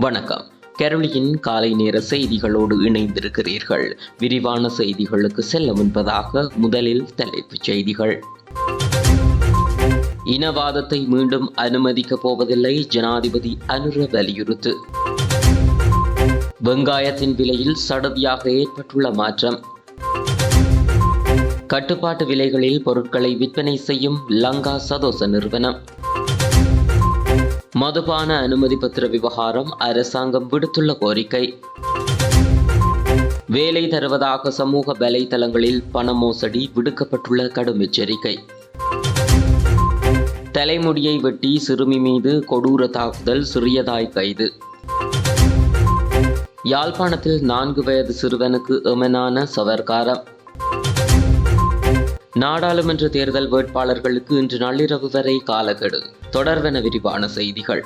வணக்கம். கெரளியின் காலை நேர செய்திகளோடு இணைந்திருக்கிறீர்கள். விரிவான செய்திகளுக்கு செல்ல முன்பதாக முதலில் தலைப்புச் செய்திகள். இனவாதத்தை மீண்டும் அனுமதிக்கப் போவதில்லை ஜனாதிபதி அனுர வலியுறுத்து. வெங்காயத்தின் விலையில் சடதியாக ஏற்பட்டுள்ள மாற்றம். கட்டுப்பாட்டு விலைகளில் பொருட்களை விற்பனை செய்யும் லங்கா சதோச நிறுவனம். மதுபான அனுமதி பத்திர விவகாரம் அரசாங்கம் விடுத்துள்ள கோரிக்கை. வேலை தருவதாக சமூக வலைதளங்களில் பண மோசடி விடுக்கப்பட்டுள்ள கடும் எச்சரிக்கை. தலைமுடியை வெட்டி சிறுமி மீது கொடூர தாக்குதல் சிறியதாய் கைது. யாழ்ப்பாணத்தில் நான்கு வயது சிறுவனுக்கு எமனான சவர்காரம் நாடாளுமன்ற தேர்தல் வேட்பாளர்களுக்கு இன்று நள்ளிரவு வரை காலக்கெடு. தொடர்வென விரிவான செய்திகள்.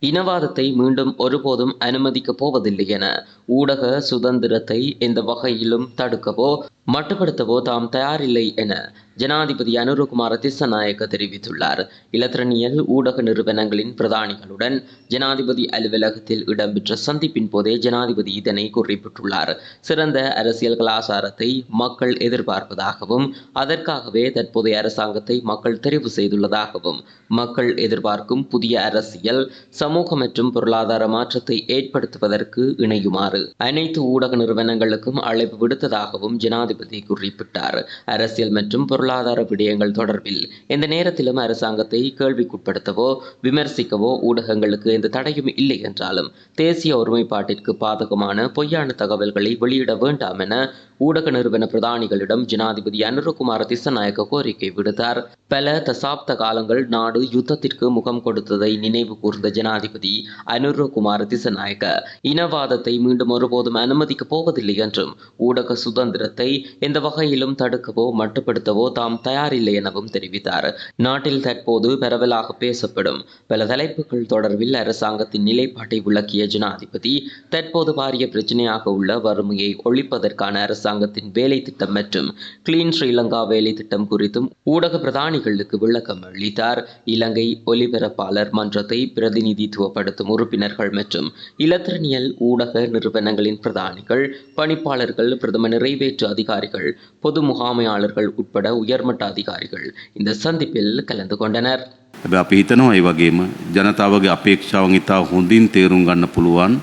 இனவாதத்தை மீண்டும் ஒருபோதும் அனுமதிக்கப் போவதில்லை என ஊடக சுதந்திரத்தை எந்த வகையிலும் தடுக்கவோ மட்டுப்படுத்தவோ தாம் தயாரில்லை என ஜனாதிபதி அனுரகுமார திசநாயக்க தெரிவித்துள்ளார். இலத்திரனியல் ஊடக நிறுவனங்களின் பிரதானிகளுடன் ஜனாதிபதி அலுவலகத்தில் இடம்பெற்ற சந்திப்பின் போதே ஜனாதிபதி இதனை குறிப்பிட்டுள்ளார். சிறந்த அரசியல் கலாச்சாரத்தை மக்கள் எதிர்பார்ப்பதாகவும் அதற்காகவே தற்போதைய அரசாங்கத்தை மக்கள் தெரிவு செய்துள்ளதாகவும் மக்கள் எதிர்பார்க்கும் புதிய அரசியல் சமூக மற்றும் பொருளாதார மாற்றத்தை ஏற்படுத்துவதற்கு இணையுமாறு அனைத்து ஊடக நிறுவனங்களுக்கும் அழைப்பு விடுத்ததாகவும் ஜனாதிபதி குறிப்பிட்டார். அரசியல் மற்றும் பொருளாதார விடயங்கள் தொடர்பில் எந்த நேரத்திலும் அரசாங்கத்தை கேள்விக்குட்படுத்தவோ விமர்சிக்கவோ ஊடகங்களுக்கு எந்த தடையும் இல்லை என்றாலும் தேசிய ஒருமைப்பாட்டிற்கு பாதகமான பொய்யான தகவல்களை வெளியிட வேண்டாம் என ஊடக நிறுவன பிரதானிகளிடம் ஜனாதிபதி அனுரகுமார திசநாயக்க கோரிக்கை விடுத்தார். பல தசாப்த காலங்கள் நாடு யுத்தத்திற்கு முகம் கொடுத்ததை நினைவு கூர்ந்த ஜனாதிபதி அனுரகுமார திசநாயக்க இனவாதத்தை மீண்டும் ஒருபோதும் அனுமதிக்கப் போவதில்லை என்றும் ஊடக சுதந்திரத்தை எந்த வகையிலும் தடுக்கவோ மட்டுப்படுத்தவோ தாம் தயாரில்லை எனவும் தெரிவித்தார். நாட்டில் தற்போது பரவலாக பேசப்படும் பல தலைப்புகள் தொடர்பில் அரசாங்கத்தின் நிலைப்பாட்டை விளக்கிய ஜனாதிபதி தற்போது பாரிய பிரச்சனையாக உள்ள வறுமையை ஒழிப்பதற்கான அரசாங்கத்தின் வேலை திட்டம் மற்றும் கிளீன் ஸ்ரீலங்கா வேலை திட்டம் குறித்தும் ஊடக பிரதானிகளுக்கு விளக்கம் அளித்தார். இலங்கை ஒலிபரப்பாளர் மன்றத்தை பிரதிநிதித்துவப்படுத்தும் உறுப்பினர்கள் மற்றும் இலத்திரனியல் ஊடக நிறுவனங்களின் பிரதானிகள் பணிப்பாளர்கள் பிரதம நிறைவேற்று அதிகாரிகள் பொது முகாமையாளர்கள் உட்பட உயர்மட்ட அதிகாரிகள் இந்த சந்திப்பில் கலந்து கொண்டனர் හැබැ අපි හිතනවා ඒ වගේම ජනතාවගේ අපේක්ෂාවන් ඉතා හොඳින් තේරුම් ගන්න පුළුවන්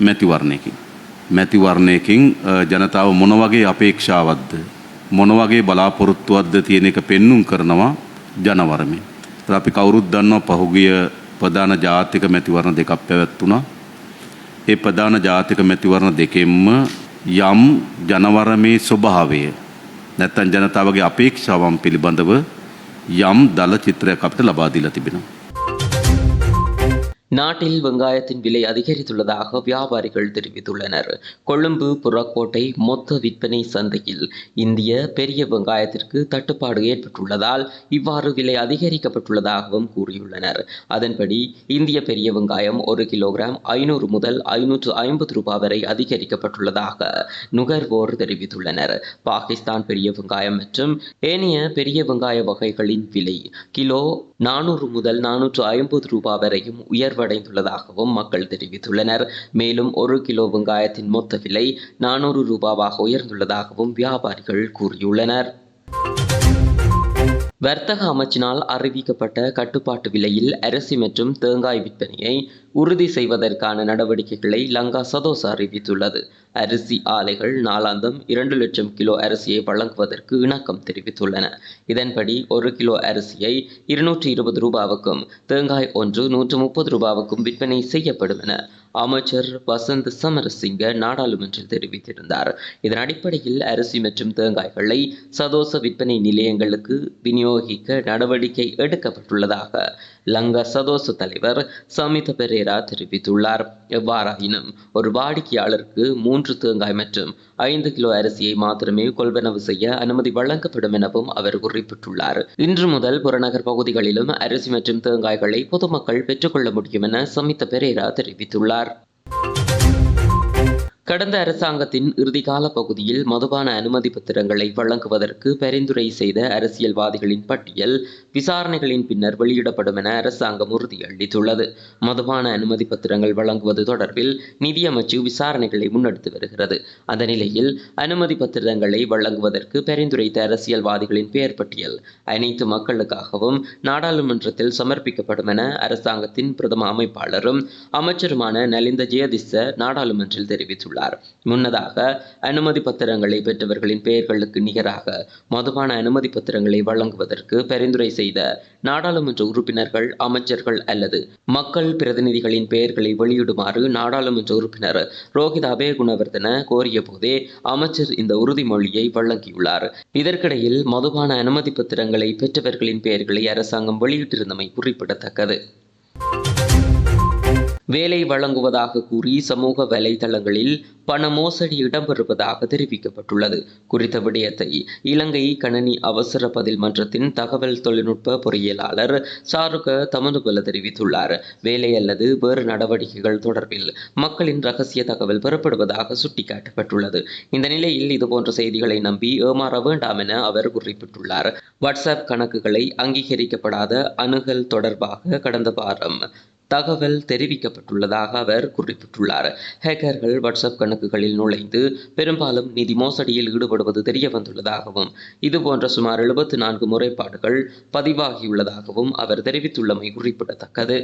මැතිවරණයකින්. මැතිවරණයකින් අ, ජනතාව මොන වගේ අපේක්ෂාවත්ද. මොන වගේ බලාපොරොත්තුවත්ද තියෙන එක පෙන්නුම් කරනවා ජනවරමින්. ඒත් අපි කවුරුත් දන්නවා පහුගිය ප්‍රධාන ජාතික මැතිවරණ දෙකක් පැවැත්වුණා. ඒ ප්‍රධාන ජාතික මැතිවරණ දෙකෙන්ම යම් ජනවරමේ ස්වභාවය නැත්තන් ජනතාවගේ අපේක්ෂාවන් පිළිබඳව යම් දල චිත්‍රයක් අපිට ලබා දීලා තිබෙනවා. நாட்டில் வெங்காயத்தின் விலை அதிகரித்துள்ளதாக வியாபாரிகள் தெரிவித்துள்ளனர். கொழும்பு புறக்கோட்டை மொத்த விற்பனை சந்தையில் இந்திய பெரிய வெங்காயத்திற்கு தட்டுப்பாடு ஏற்பட்டுள்ளதால் இவ்வாறு விலை அதிகரிக்கப்பட்டுள்ளதாகவும் கூறியுள்ளனர். அதன்படி இந்திய பெரிய வெங்காயம் ஒரு கிலோகிராம் ஐநூறு முதல் ஐநூற்று ஐம்பது ரூபாய் வரை அதிகரிக்கப்பட்டுள்ளதாக நுகர்வோர் தெரிவித்துள்ளனர். பாகிஸ்தான் பெரிய வெங்காயம் மற்றும் ஏனைய பெரிய வெங்காய வகைகளின் விலை கிலோ நானூறு முதல் நானூற்று ஐம்பது ரூபாய் வரையும் உயர்வடைந்துள்ளதாகவும் மக்கள் தெரிவித்துள்ளனர். மேலும் ஒரு கிலோ வெங்காயத்தின் மொத்த விலை நானூறு ரூபாவாக உயர்ந்துள்ளதாகவும் வியாபாரிகள் கூறியுள்ளனர். வர்த்தக அமைச்சினால் அறிவிக்கப்பட்ட கட்டுப்பாட்டு விலையில் அரிசி மற்றும் தேங்காய் விற்பனையை உறுதி செய்வதற்கான நடவடிக்கைகளை லங்கா சதோச அறிவித்துள்ளது. அரிசி ஆலைகள் நாளாந்தம் இரண்டு லட்சம் கிலோ அரிசியை வழங்குவதற்கு இணக்கம் தெரிவித்துள்ளன. இதன்படி ஒரு கிலோ அரிசியை இருநூற்றி இருபது ரூபாவுக்கும் தேங்காய் ஒன்று நூற்று முப்பது ரூபாவுக்கும் விற்பனை செய்யப்படும் என அமைச்சர் வசந்த் சமரசிங்க நாடாளுமன்றம் தெரிவித்திருந்தார். இதன் அடிப்படையில் அரிசி மற்றும் தேங்காய்களை சதோச விற்பனை நிலையங்களுக்கு விநியோகிக்க நடவடிக்கை எடுக்கப்பட்டுள்ளதாக லங்கா சதோச தலைவர் சமித பெரேரா தெரிவித்துள்ளார். எவ்வாறாயினும் ஒரு வாடிக்கையாளருக்கு மூன்று தேங்காய் மற்றும் ஐந்து கிலோ அரிசியை மாத்திரமே கொள்வனவு செய்ய அனுமதி வழங்கப்படும் எனவும் அவர் குறிப்பிட்டுள்ளார். இன்று முதல் புறநகர் பகுதிகளிலும் அரிசி மற்றும் தேங்காய்களை பொதுமக்கள் பெற்றுக்கொள்ள முடியும் என சமித்த பெரேரா தெரிவித்துள்ளார். கடந்த அரசாங்கத்தின் இறுதிக்கால பகுதியில் மதுபான அனுமதி பத்திரங்களை வழங்குவதற்கு பரிந்துரை செய்த அரசியல்வாதிகளின் பட்டியல் விசாரணைகளின் பின்னர் வெளியிடப்படும் என அரசாங்கம் உறுதியளித்துள்ளது. மதுபான அனுமதி பத்திரங்கள் வழங்குவது தொடர்பில் நிதியமைச்சு விசாரணைகளை முன்னெடுத்து வருகிறது. அந்த நிலையில் அனுமதி பத்திரங்களை வழங்குவதற்கு பரிந்துரைத்த அரசியல்வாதிகளின் பெயர் பட்டியல் அனைத்து மக்களுக்காகவும் நாடாளுமன்றத்தில் சமர்ப்பிக்கப்படும் என அரசாங்கத்தின் பிரதம அமைப்பாளரும் அமைச்சருமான நலிந்த ஜெயதிச நாடாளுமன்றில் தெரிவித்துள்ளார். முன்னதாக அனுமதி பத்திரங்களை பெற்றவர்களின் பெயர்களுக்கு நிகராக மதுபான அனுமதி பத்திரங்களை வழங்குவதற்கு பரிந்துரை செய்த நாடாளுமன்ற உறுப்பினர்கள் அமைச்சர்கள் அல்லது மக்கள் பிரதிநிதிகளின் பெயர்களை வெளியிடுமாறு நாடாளுமன்ற உறுப்பினர் ரோஹித் அபேகுணவர்தன கோரிய போதே அமைச்சர் இந்த உறுதிமொழியை வழங்கியுள்ளார். இதற்கிடையில் மதுபான அனுமதி பத்திரங்களை பெற்றவர்களின் பெயர்களை அரசாங்கம் வெளியிட்டிருந்தமை குறிப்பிடத்தக்கது. வேலை வழங்குவதாக கூறி சமூக வலைதளங்களில் பண மோசடி இடம்பெறுவதாக தெரிவிக்கப்பட்டுள்ளது. குறித்த விடயத்தை இலங்கை கணனி அவசர பதில் மன்றத்தின் தகவல் தொழில்நுட்ப பொறியியலாளர் சாருக தமதுபல தெரிவித்துள்ளார். வேலை அல்லது வேறு நடவடிக்கைகள் தொடர்பில் மக்களின் ரகசிய தகவல் பெறப்படுவதாக சுட்டிக்காட்டப்பட்டுள்ளது. இந்த நிலையில் இதுபோன்ற செய்திகளை நம்பி ஏமாற வேண்டாம் என அவர் குறிப்பிட்டுள்ளார். வாட்ஸ்அப் கணக்குகளை அங்கீகரிக்கப்படாத அணுகல் தொடர்பாக கடந்த வாரம் தகவல் தெரிவிக்கப்பட்டுள்ளதாக அவர் குறிப்பிட்டுள்ளார். ஹேக்கர்கள் வாட்ஸ்அப் கணக்குகளில் நுழைந்து பெரும்பாலும் நிதி மோசடியில் ஈடுபடுவது தெரிய வந்துள்ளதாகவும் இதுபோன்ற சுமார் எழுபத்தி நான்கு முறைப்பாடுகள் பதிவாகியுள்ளதாகவும் அவர் தெரிவித்துள்ளமை குறிப்பிடத்தக்கது.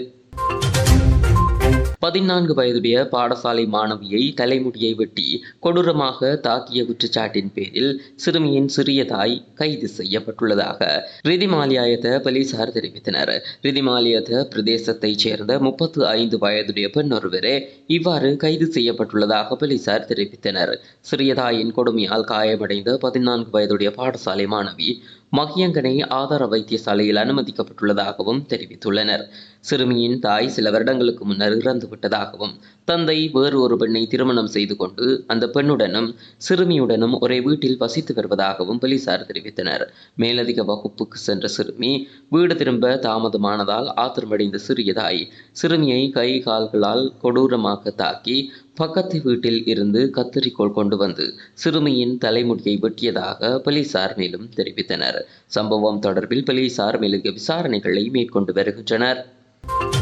பதினான்கு வயதுடைய பாடசாலை மாணவியை தலைமுடியை வெட்டி கொடூரமாக தாக்கிய குற்றச்சாட்டின் பேரில் சிறுமியின் சிறிய தாய் கைது செய்யப்பட்டுள்ளதாக ரிதிமாலியாயத்த போலீசார் தெரிவித்தனர். ரிதிமாலியத்த பிரதேசத்தைச் சேர்ந்த முப்பத்து ஐந்து வயதுடைய பெண் ஒருவரே இவ்வாறு கைது செய்யப்பட்டுள்ளதாக போலீசார் தெரிவித்தனர். சிறிய தாயின் கொடுமையால் காயமடைந்த பதினான்கு வயதுடைய பாடசாலை மாணவி மகியங்கனை ஆதார வைத்தியசாலையில் அனுமதிக்கப்பட்டுள்ளதாகவும் தெரிவித்துள்ளனர். சிறுமியின் தாய் சில வருடங்களுக்கு முன்னர் இறந்து விட்டதாகவும் தந்தை வேறு ஒரு பெண்ணை திருமணம் செய்து கொண்டு அந்த பெண்ணுடனும் சிறுமியுடனும் ஒரே வீட்டில் வசித்து வருவதாகவும் போலீசார் தெரிவித்தனர். மேலதிக வகுப்புக்கு சென்ற சிறுமி வீடு திரும்ப தாமதமானதால் ஆத்திரமடைந்த சிறிய தாய் சிறுமியை கை கால்களால் கொடூரமாக தாக்கி பக்கத்து வீட்டில் இருந்து கத்தரிக்கோள் கொண்டு வந்து சிறுமியின் தலைமுடியை வெட்டியதாக போலீசார் மேலும் தெரிவித்தனர். சம்பவம் தொடர்பில் போலீசார் மேலும் விசாரணைகளை மேற்கொண்டு வருகின்றனர். Thank you.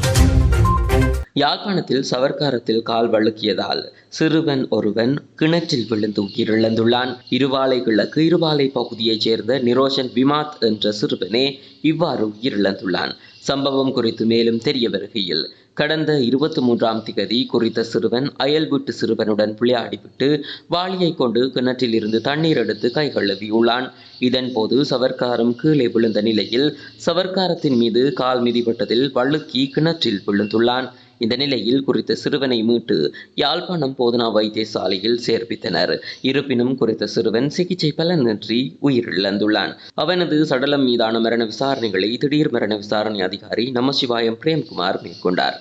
யாழ்ப்பாணத்தில் சவர்க்காரத்தில் கால் வழுக்கியதால் சிறுவன் ஒருவன் கிணற்றில் விழுந்து உயிரிழந்துள்ளான். இருவாலை கிழக்கு இருவாலை பகுதியைச் சேர்ந்த நிரோஷன் விமாத் என்ற சிறுவனே இவ்வாறு உயிரிழந்துள்ளான். சம்பவம் குறித்து மேலும் தெரிய வருகையில் கடந்த இருபத்தி மூன்றாம் திகதி குறித்த சிறுவன் அயல் வீட்டு சிறுவனுடன் விளையாடிவிட்டு வாளியை கொண்டு கிணற்றில் இருந்து தண்ணீர் எடுத்து கை கழுவியுள்ளான். இதன் சவர்க்காரம் கீழே விழுந்த நிலையில் சவர்க்காரத்தின் மீது கால் மிதிப்பட்டதில் வழுக்கி கிணற்றில் விழுந்துள்ளான். இந்த நிலையில் குறித்த சிறுவனை மீட்டு யாழ்ப்பாணம் போதனா வைத்தியசாலையில் சேர்ப்பித்தனர். இருப்பினும் குறித்த சிறுவன் சிகிச்சை பலனின்றி உயிரிழந்துள்ளான். அவனது சடலம் மீதான மரண விசாரணைகளை திடீர் மரண விசாரணை அதிகாரி நமசிவாயம் பிரேம்குமார் மேற்கொண்டார்.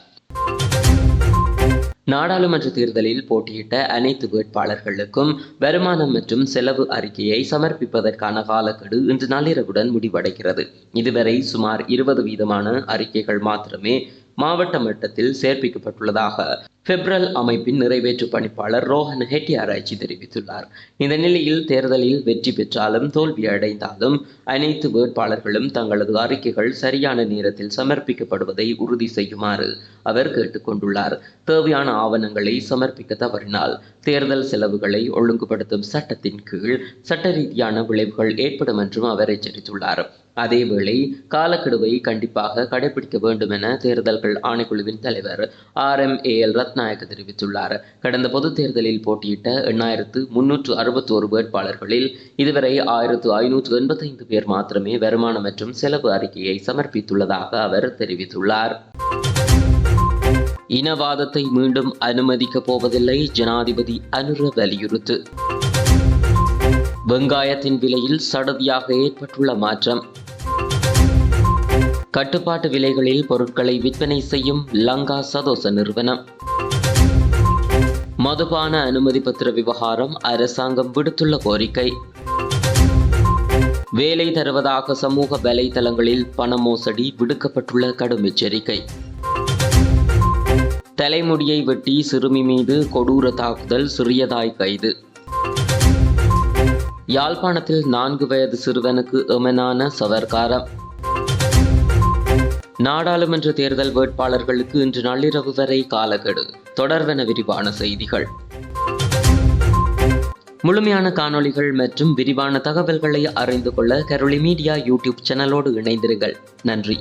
நாடாளுமன்ற தேர்தலில் போட்டியிட்ட அனைத்து வேட்பாளர்களுக்கும் வருமானம் மற்றும் செலவு அறிக்கையை சமர்ப்பிப்பதற்கான காலக்கெடு இன்று நள்ளிரவுடன் முடிவடைகிறது. இதுவரை சுமார் இருபது வீதமான அறிக்கைகள் மாத்திரமே மாவட்ட மட்டத்தில் சேர்ப்பிக்கப்பட்டுள்ளதாக பெப்ரல் அமைப்பின் நிறைவேற்று பணிப்பாளர் ரோஹன் ஹெட்டியாராய்ச்சி தெரிவித்துள்ளார். இந்த நிலையில் தேர்தலில் வெற்றி பெற்றாலும் தோல்வி அடைந்தாலும் அனைத்து வேட்பாளர்களும் தங்களது அறிக்கைகள் சரியான நேரத்தில் சமர்ப்பிக்கப்படுவதை உறுதி செய்யுமாறு அவர் கேட்டுக்கொண்டுள்ளார். தேவையான ஆவணங்களை சமர்ப்பிக்க தவறினால் தேர்தல் செலவுகளை ஒழுங்குபடுத்தும் சட்டத்தின் கீழ் சட்ட ரீதியான விளைவுகள் ஏற்படும் என்றும் அவர் எச்சரித்துள்ளார். அதேவேளை காலக்கெடுவை கண்டிப்பாக கடைபிடிக்க வேண்டும் என தேர்தல்கள் ஆணைக்குழுவின் தலைவர் R M A L Rathnayake தெரிவித்துள்ளார். கடந்த பொதுத் தேர்தலில் போட்டியிட்ட எண்ணாயிரத்து முன்னூற்று அறுபத்தோரு வேட்பாளர்களில் இதுவரை ஆயிரத்து ஐநூற்று எண்பத்தைந்து பேர் மாத்திரமே வருமானம் மற்றும் செலவு அறிக்கையை சமர்ப்பித்துள்ளதாக அவர் தெரிவித்துள்ளார். இனவாதத்தை மீண்டும் அனுமதிக்கப் போவதில்லை ஜனாதிபதி அனுர வலியுறுத்து. வெங்காயத்தின் விலையில் சடதியாக ஏற்பட்டுள்ள மாற்றம். கட்டுப்பாட்டு விலைகளில் பொருட்களை விற்பனை செய்யும் லங்கா சதோச நிறுவனம். மதுபான அனுமதி பத்திர விவகாரம் அரசாங்கம் விடுத்துள்ள கோரிக்கை. வேலை தருவதாக சமூக வலைதளங்களில் பண மோசடி விடுக்கப்பட்டுள்ள கடும் எச்சரிக்கை. தலைமுடியை வெட்டி சிறுமி மீது கொடூர தாக்குதல் சிறியதாய் கைது. யாழ்ப்பாணத்தில் நான்கு வயது சிறுவனுக்கு எமனான சவர்காரம் நாடாளுமன்ற தேர்தல் வேட்பாளர்களுக்கு இன்று நள்ளிரவு வரை காலக்கெடு. தொடர்வென விரிவான செய்திகள். முழுமையான காணொளிகள் மற்றும் விரிவான தகவல்களை அறிந்து கொள்ள கரோலி மீடியா யூடியூப் சேனலோடு இணைந்திருங்கள். நன்றி.